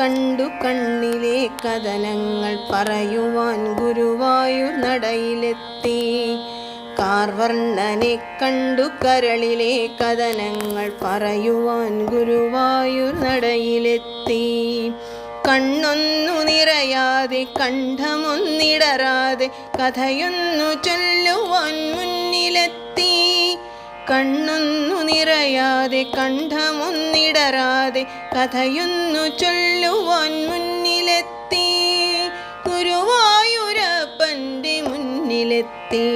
കണ്ടു കണ്ണിലെ കഥനങ്ങൾ പറയുവാൻ ഗുരുവായൂർ നടയിലെത്തി. കാർവർണനെ കണ്ടു കരളിലെ കഥനങ്ങൾ പറയുവാൻ ഗുരുവായൂർ നടയിലെത്തി. കണ്ണൊന്നു നിറയാതെ കണ്ഠമൊന്നിടരാതെ കഥയൊന്നു ചൊല്ലുവാൻ മുന്നിലെത്തി. കണ്ണൊന്നു നിറയാതെ കണ്ഠമൊന്നിടറാതെ കഥയൊന്നു ചൊല്ലുവാൻ മുന്നിലെത്തി. ഗുരുവായൂരപ്പന്റെ മുന്നിലെത്തി.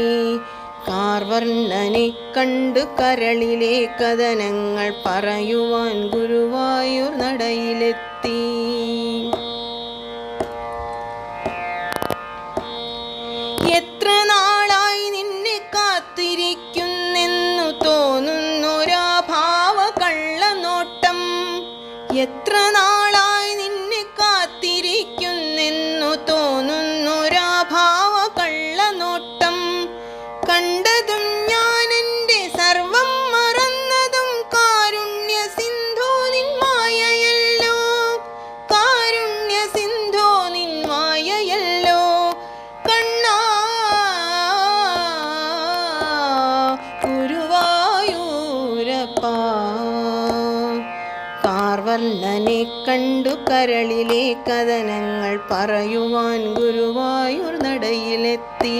കാർവർണനെ കണ്ടു കരളിലെ കഥനങ്ങൾ പറയുവാൻ ഗുരുവായൂർ നടയിലെത്തി. എത്ര നാളായി കാർവർണനെ കണ്ടു കരളിലെ കഥനങ്ങൾ പറയുവാൻ ഗുരുവായൂർ നടയിലെത്തി.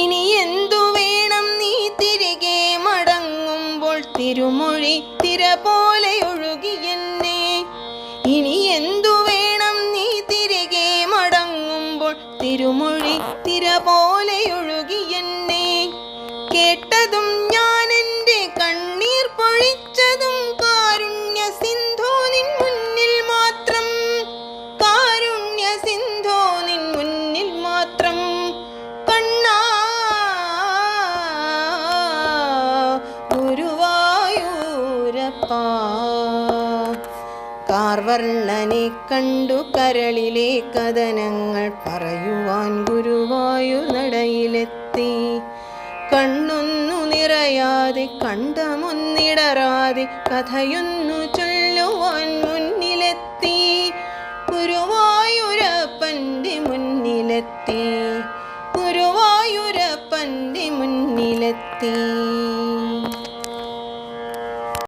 ഇനി എന്തു വേണം നീ തിരികെ മടങ്ങുമ്പോൾ തിരുമൊഴി തിര പോലെ ഒഴുകി എന്നെ. ഇനി എന്തു വേണം നീ തിരികെ മടങ്ങുമ്പോൾ തിരുമൊഴി തിര പോലെ ഒഴുകിയെന്നെ കേട്ടതും കാർവർണനെ കണ്ടു കരളിലെ കഥനങ്ങൾ പറയുവാൻ ഗുരുവായു നടയിലെത്തി കണ്ണൊന്നു നിറയാതെ കണ്ടമൊന്നിടറാതെ കഥയൊന്നു ചൊല്ലുവാൻ മുന്നിലെത്തി. ഗുരുവായൂരപ്പന്റെ മുന്നിലെത്തി. ഗുരുവായൂരപ്പന്റെ മുന്നിലെത്തി.